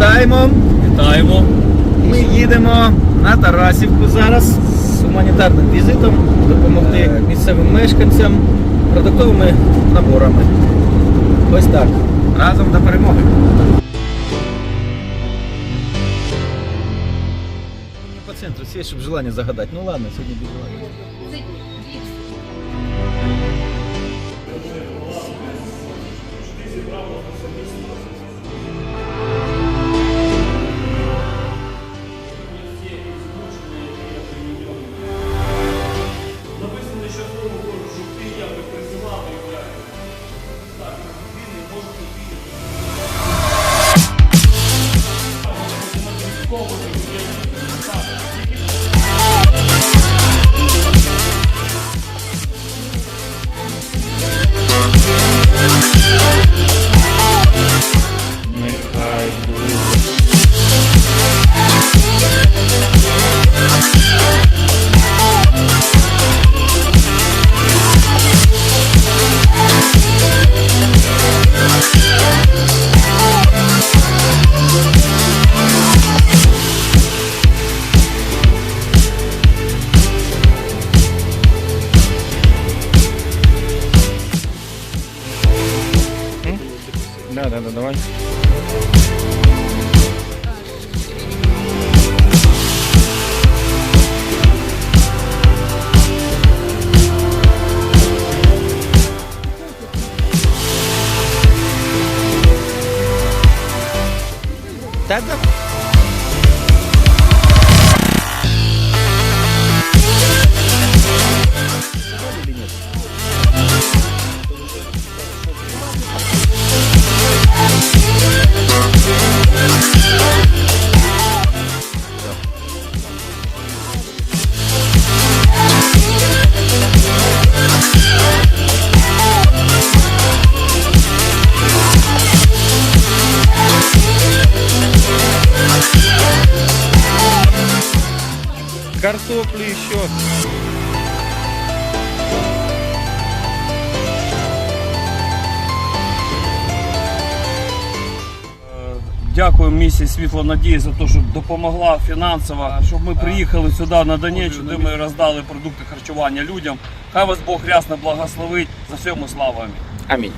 Вітаємо! Вітаємо. Ми їдемо на Тарасівку зараз з гуманітарним візитом допомогти місцевим мешканцям продуктовими наборами. Ось так. Разом до перемоги. По центру сесть, щоб желання загадати. Ну ладно, сьогодні без желання. Да, да, да, давай. Так, да. Картоплю еще. Дякую місії Світло Надії за те, що допомогла фінансово, щоб ми приїхали сюди на Донеччину, де ми роздали продукти харчування людям. Хай вас Бог рясно благословить. За всьому слава. Амінь. Амінь.